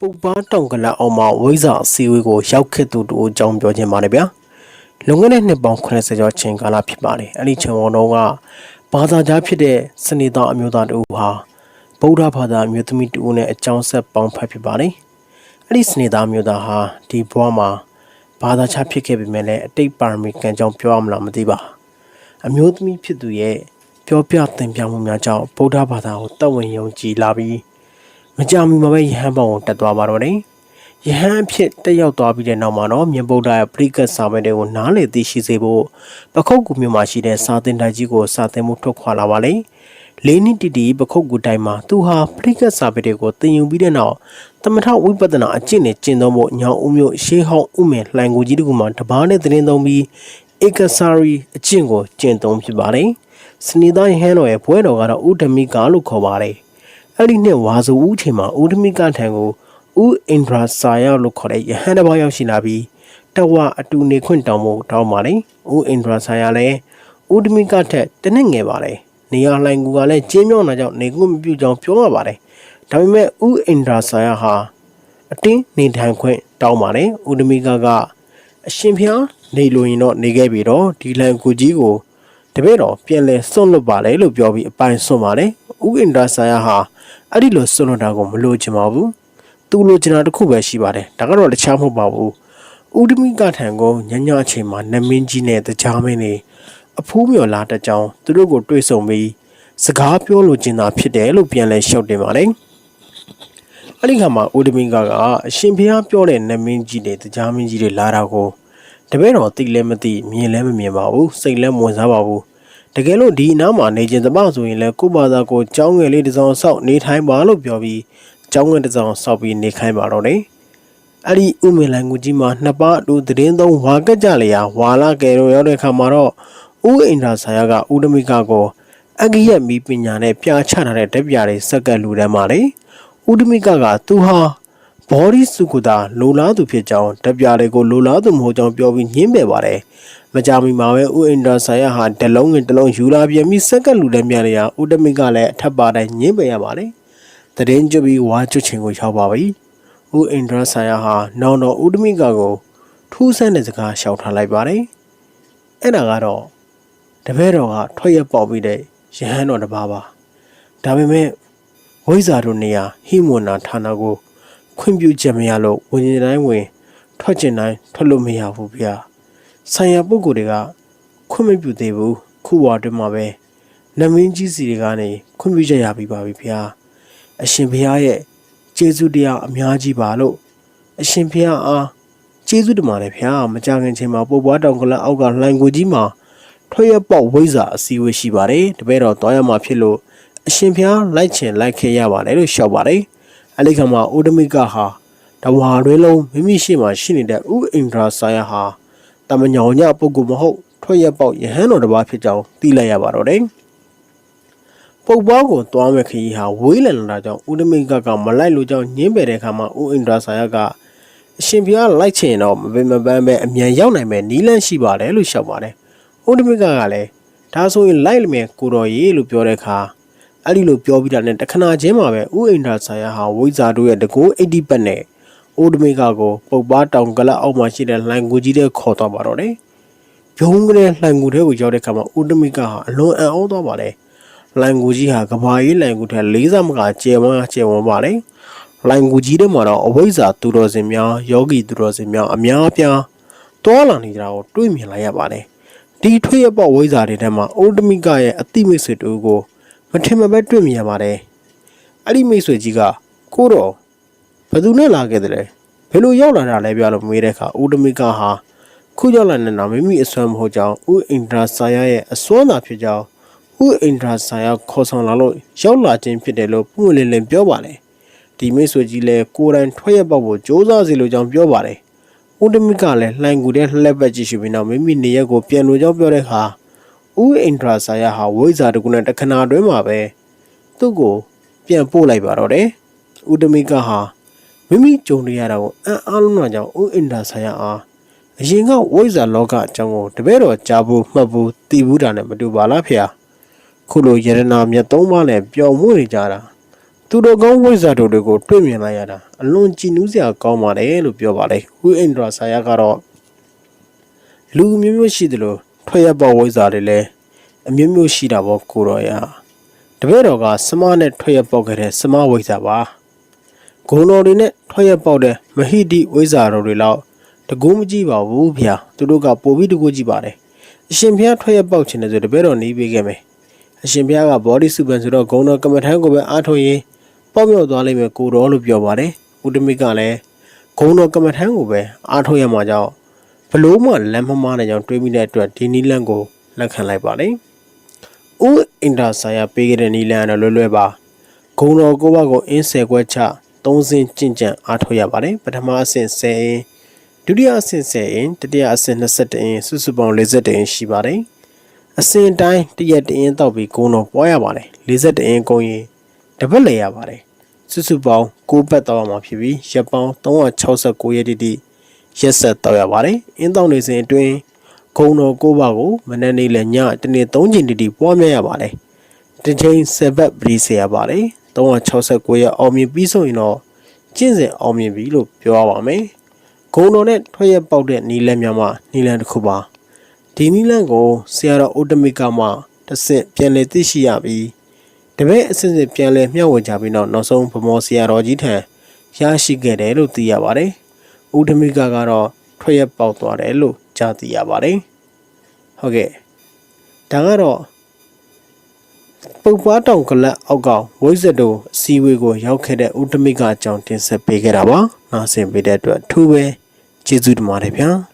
ပုပ်ပားတောင်ကလပ်အောင်မှာဝိဇ္ဇာအစည်းအဝေးကိုရောက်ခဲ့သူတို့အကြောင်းပြောခြင်းပါတယ်ဗျာလွန်ခဲ့တဲ့နှစ်ပေါင်း80ကျော်ချိန်ကာလဖြစ်ပါတယ်အဲ့ဒီချိန်တော်ကဘာသာကြားဖြစ်တဲ့စနေသားအမျိုးသားတို့ဟာဗုဒ္ဓဘာသာအမျိုးသမီးတို့နဲ့အကြောင်းဆက်ပေါင်းဖက်ဖြစ်ပါတယ်အဲ့ဒီစနေသားအမျိုးသားဟာဒီဘဝမှာဘာသာခြားဖြစ်ခဲ့ပေမဲ့လည်းအတိတ်ပါရမီကံကြောင့်ပြောရမလားမသိပါအမျိုးသမီးဖြစ်သူရဲ့ပြောပြသင်ပြမှုများကြောင့်ဗုဒ္ဓဘာသာကိုတတ်ဝင်ယုံကြည်လာပြီး မကြမီမှာပဲယဟန်ပေါင်ကိုတက်သွားပါတော့တယ်။ယဟန်အဖြစ်တက်ရောက်သွားပြီးတဲ့နောက်မှာတော့မြင်ဗုဒ္ဓရဲ့ပရိကတ်စာပေတွေကိုနားလည်သိရှိစေဖို့ပခုတ်ကူမြို့မှာရှိတဲ့စာသင်တိုက်ကြီးကိုစာသင်မှုထုတ်ခွာလာပါလေ။လေးနှစ်တီတီပခုတ်ကူတိုင်းမှာသူဟာပရိကတ်စာပေတွေကိုသင်ယူပြီးတဲ့နောက်သမထဝိပဿနာအကျင့်နဲ့ကျင့်သုံးဖို့ညောင်ဦးမြို့ရှေးဟောင်းဥမင်လှိုင်ကူကြီးတကူမှာတပားနဲ့သတင်းသုံးပြီးဧကစာရီအကျင့်ကိုကျင့်သုံးဖြစ်ပါတယ်။စနေသားယဟန်တော်ရဲ့ဘွဲတော်ကတော့ဥဒမိကာလို့ခေါ်ပါတယ်။ အဲ့ဒီနှစ်ဝါစုဦးချိန်မှာဦးဓမိကထံကိုဦးအင်ဒရာစာယလို့ခေါ်တဲ့ယဟန်တစ်ပါးရောက်ရှိလာပြီးတဝအတူနေခွင့်တောင်းဖို့တောင်းပါလေဦးအင်ဒရာစာယလည်းဦးဓမိကထက်တနည်းငယ်ပါလေနေရာလှိုင်ကူကလည်းကျင်းမြောင်းတာကြောင့်နေခွင့်မပြုကြောင်းပြောရပါတယ်ဒါပေမဲ့ဦးအင်ဒရာစာယဟာအတင်းနေထိုင်ခွင့်တောင်းပါလေဦးဓမိကကအရှင်ဖျားနေလို့ရင်တော့နေခဲ့ပြီတော့ဒီလှိုင်ကူကြီးကိုတပည့်တော်ပြန်လဲစွန့်လွတ်ပါလေလို့ပြောပြီးအပိုင်စွန့်ပါတယ်ဥအင်ဒရာဆာယာဟာ အဲ့ဒီလိုစွန့်လွတ်တာကိုမလိုချင်ပါဘူးသူလိုချင်တာတစ်ခုပဲရှိပါတယ်ဒါကတော့တခြားမဟုတ်ပါဘူးဥဒမိကထံကိုညညအချိန်မှာနမင်းကြီးနဲ့တကြားမင်းနေအဖိုးမြော်လာတဲ့ကြောင်းသူတို့ကိုတွေ့ဆုံပြီးစကားပြောလိုချင်တာဖြစ်တယ်လို့ပြန်လဲရှုပ်တင်ပါတယ်အဲ့ဒီခါမှာဥဒမိကကအရှင်ဘုရားပြောတဲ့နမင်းကြီးနဲ့တကြားမင်းကြီးတွေလာတာကိုတပည့်တော်သိလည်းမသိမြင်လည်းမမြင်ပါဘူးစိတ်လည်းမဝင်စားပါဘူး တကယ်လို့ဒီအနားမှာနေခြင်းတပဆိုရင်လည်းကိုယ့်ဘာသာကိုကြောင်းငယ်လေးတစ်စောင်းဆောက်နေထိုင်ပါလို့ပြောပြီးကြောင်းငယ်တစ်စောင်းဆောက်ပြီးနေခိုင်းပါတော့တယ်အဲ့ဒီဥမင်လိုင်ကူကြီးမှာနှစ်ပါးအတူသတင်းသုံးဝါကကြလျာဝါလာကယ်ရောရောက်တဲ့ခါမှာတော့ဥအင်ဒရာဆာယကဥဒမိကကိုအဂိယမီပညာနဲ့ပြာချထားတဲ့တက်ပြားတွေစက်ကလူတန်းပါလေဥဒမိကကသူဟာဘောဒီစုကတာလိုလားသူဖြစ်ကြောင်းတက်ပြားတွေကိုလိုလားသူမဟုတ်ကြောင်းပြောပြီးညင်းပယ်ပါတယ်။ မကြမီမှာပဲဥအင်ဒရာဆိုင်ယာဟာတလုံးငင်တလုံးယူလာပြန်ပြီးစက်ကလူတဲ့မြရဥဒမိကလည်းအထက်ပါတိုင်းညင်းပယ်ရပါတယ်။တရင်ကျွပြီးဝါကျွချင်းကိုရောက်ပါပြီ။ဥအင်ဒရာဆိုင်ယာဟာနောင်တော်ဥဒမိကကိုထူးဆန်းတဲ့စကားရှောက်ထားလိုက်ပါတယ်။အဲ့ဒါကတော့တပည့်တော်ကထွက်ရပေါက်ပြီးတဲ့ရဟန်းတော်တစ်ပါးပါ။ဒါပေမဲ့ဝိဇ္ဇာတို့နေရာဟိမွန်နာဌာနကိုခွင့်ပြုချက်မရလို့ဝင်ကျင်တိုင်းဝင်ထွက်ကျင်တိုင်းထွက်လို့မရဘူးဗျာ ဆိုင်ရာပုဂ္ဂိုလ်တွေကခွင့်မပြုသေးဘူးခုဝါတွင်မှာပဲနမင်းကြီးစီတွေကနေခွင့်ပြုချက်ရပြီးပါပြီဗျာအရှင်ဘုရားရဲ့ကျေးဇူးတရားအများကြီးပါလို့အရှင်ဘုရားအားကျေးဇူးတင်ပါတယ်ဗျာမကြခင်ချိန်မှာပုပ်ပွားတောင်ကလအောက်ကလှိုင်ကိုကြီးမှာထွက်ရပေါက်ဝိဇ္ဇာအစည်းအဝေးရှိပါတယ်တပည့်တော်သွားရမှာဖြစ်လို့အရှင်ဘုရားလိုက်ချင်လိုက်ခဲ့ရပါတယ်လို့ရှောက်ပါတယ်အဲ့ဒီခါမှာအိုဒမိကဟာတဝါတွဲလုံးမိမိရှိမှရှိနေတဲ့ဥအင်ဒရာဆာယဟာ တမညောင်ညပုဂ္ဂိုလ်မဟုတ်ထွက်ရပေါက်ယဟန်တော်တစ်ပါးဖြစ်ကြောင်းသိလိုက်ရပါတော့တယ်ပုပ်ပွားကိုသွားမဲ့ခရီးဟာဝေးလည်လာတာကြောင့်ဥဒမိကကမလိုက်လို့ကြောင့်ညင်းပယ်တဲ့ခါမှာဥအင်ဒရာဆာယကအရှင်ဘုရားလိုက်ချင်တော့မပင်မပန်းပဲအမြန်ရောက်နိုင်မဲ့နီးလန့်ရှိပါတယ်လို့ရှောက်ပါတယ်ဥဒမိကကလည်းဒါဆိုရင်လိုက်လိမ့်မယ်ကိုတော်ရေလို့ပြောတဲ့အခါအဲ့ဒီလိုပြောပြီးတာနဲ့တခဏချင်းမှာပဲဥအိန္ဒာဆာယာဟာဝိဇာတို့ရဲ့တကိုး80ပတ်နဲ့ အိုဒမေကာကိုပုပ်ပားတောင်ကလပ်အောက်မှာရှိတဲ့လှိုင်ကူကြီးတဲ့ခေါ်သွားပါတော့တယ်။ပြုံးကလေးလှိုင်ကူတဲ့ကိုရောက်တဲ့ခါမှာဥဒမေကာဟာအလွန်အံ့ဩသွားပါတယ်။လှိုင်ကူကြီးဟာကဘာရေးလှိုင်ကူထက်လေးစားမကကျယ်ဝန်းကျယ်ဝန်းပါလေ။လှိုင်ကူကြီးထဲမှာတော့အဝိဇ္ဇာသူတော်စင်များယောဂီသူတော်စင်များအများအပြားတွာလာနေတာကိုတွေ့မြင်လိုက်ရပါတယ်။ဒီထွေရပေါဝိဇ္ဇာတွေထဲမှာအိုဒမိကရဲ့အတိမိတ်ဆွေတူကိုမထင်မပဲတွေ့မြင်ရပါတယ်အဲ့ဒီမိတ်ဆွေကြီးကကိုတော့ ဘယ်သူနဲ့လာခဲ့တယ်လဲဘယ်လိုရောက်လာတာလဲပြောလို့မေးတဲ့အခါဦးဒမိကဟာခုရောက်လာတဲ့နောက်မိမိအစွမ်းမဟုတ်ကြောင်းဦးအင်ဒရာဆာယာရဲ့အစွမ်းသာဖြစ်ကြောင်းဦးအင်ဒရာဆာယာခေါ်ဆောင်လာလို့ရောက်လာခြင်းဖြစ်တယ်လို့ပုံလင်းလင်းပြောပါတယ်ဒီမိတ်ဆွေကြီးလည်းကိုယ်တိုင်ထွက်ရပေါက်ဖို့စ조사စီလိုကြောင်းပြောပါတယ်ဦးဒမိကလည်းလှိုင်ကူတဲ့လှက်ပတ်ကြည့်ရှုပြီးနောက်မိမိနေရက်ကိုပြန်လို့ကြောင်းပြောတဲ့အခါဦးအင်ဒရာဆာယာဟာဝိဇ္ဇာတကူနဲ့တခဏတွင်းမှာပဲသူ့ကိုပြန်ပို့လိုက်ပါတော့တယ်။ဦးတမိကဟာ မိမိကြုံရတာကိုအံ့အားလုံးတော့ကြောင့်ဦးအင်ဒရာဆာယာအားအရင်ကဝိဇ္ဇာလောကအကြောင်းကိုတပည့်တော်ကြားဖို့မှတ်ဖို့တည်ဘူးတာနဲ့မတူပါလားဖေ။ခုလိုယရနာမြတ်သုံးပါးနဲ့ပျော်မွေ့နေကြတာသူသူတော်ကောင်းဝိဇ္ဇာတို့တွေကိုတွေ့မြင်လိုက်ရတာအလွန်ကြည်နူးစရာကောင်းပါတယ်လို့ပြောပါတယ်ဝိအိန္ဒြာဆာယကတော့လူမျိုးမျိုးရှိတယ်လို့ထွက်ရပေါဝိဇ္ဇာတွေလည်းအမျိုးမျိုးရှိတာပေါ့ကိုတော်ရတပည့်တော်ကစမနဲ့ထွက်ရပေါခဲ့တဲ့စမဝိဇ္ဇာပါ ဂုံတော်တွေနဲ့ထွက်ရပေါတဲ့မဟိတိဝိဇ္ဇာတော်တွေလောက်တကူးမကြည့်ပါဘူးဗျာသူတို့ကပိုပြီးတကူးကြည့်ပါတယ်အရှင်ဘုရားထွက်ရပေါခြင်းနဲ့ဆိုတပည့်တော်နေပေးခဲ့မယ်အရှင်ဘုရားကဘောဓိစုပန်ဆိုတော့ဂုံတော်ကမ္မထံကိုပဲအားထုတ်ရင်ပေါ့မြော့သွားလိမ့်မယ်ကိုတော်လို့ပြောပါတယ်ဥဒမိကလည်းဂုံတော်ကမ္မထမ်းကိုပဲအားထုတ်ရမှာကြောင့်ဘလို့မှလမ်းမမားတဲ့ကြောင့်တွေးမိတဲ့အတွက်ဒီနီလန်းကိုလက်ခံလိုက်ပါတယ်ဥအင်တာဆိုင်ယာပေးခဲ့တဲ့နီလန်းကတော့လွယ်လွယ်ပါဂုံတော်ကိုဘကိုအင်းဆယ်ခွက်ချ သုံးစင်းကျင့်ကြံအားထုတ်ရပါတယ်ပထမအဆင့်10အင်းဒုတိယအဆင့်10အင်းတတိယအဆင့်21အင်းစုစုပေါင်း41အင်းရှိပါတယ်အဆင့်တိုင်းတရက်တအင်းတောက်ပြီးဂုံတော်ပွားရပါတယ်41အင်းကုန်ရင်တပတ်လေရပါတယ်စုစုပေါင်း6ပတ်တောက်ရမှာဖြစ်ပြီးရက်ပေါင်း369ရက်တိတိရက်ဆက်တောက်ရပါတယ်။အင်းတောက်နေစဉ်အတွင်းဂုံတော်6ပါးကိုမနေ့နေ့လည်းညတနေ့3ချိန်တိတိပွားများရပါတယ်။တစ်ချိန်7ပတ်ပရိစေရပါတယ်။ 369ရက်အောင်မြင်ပြီးဆိုရင်တော့ကျင့်စဉ်အောင်မြင်ပြီလို့ပြောရပါမယ်။ဂုံတော်နဲ့ထွက်ရက်ပေါက်တဲ့နီလန်းများမှနီလန်းတစ်ခုပါ။ဒီနီလန်းကိုဆရာတော်အိုတမီကမှတစ်ဆင့်ပြန်လည်သိရှိရပြီးတပည့်အစစ်စစ်ပြန်လဲမျှဝေကြပြီးတော့နောက်ဆုံးဗမောဆရာတော်ကြီးထံရရှိခဲ့တယ်လို့သိရပါတယ်။ဥဒမိကကတော့ထွက်ရက်ပေါက်သွားတယ်လို့ကြားသိရပါတယ်။ဟုတ်ကဲ့။ဒါကတော့ ပုပ်ပွားတောင်ကလပ်အောက်ကောင်ဝိဇ္ဇတိုအစည်းအဝေးကိုရောက်ခဲ့တဲ့ဥဒမိကအကြောင်းတင်ဆက်ပေးခဲ့တာပါ။နားဆင်ပေးတဲ့အတွက်အထူးပဲကျေးဇူးတင်ပါတယ်ဗျာ။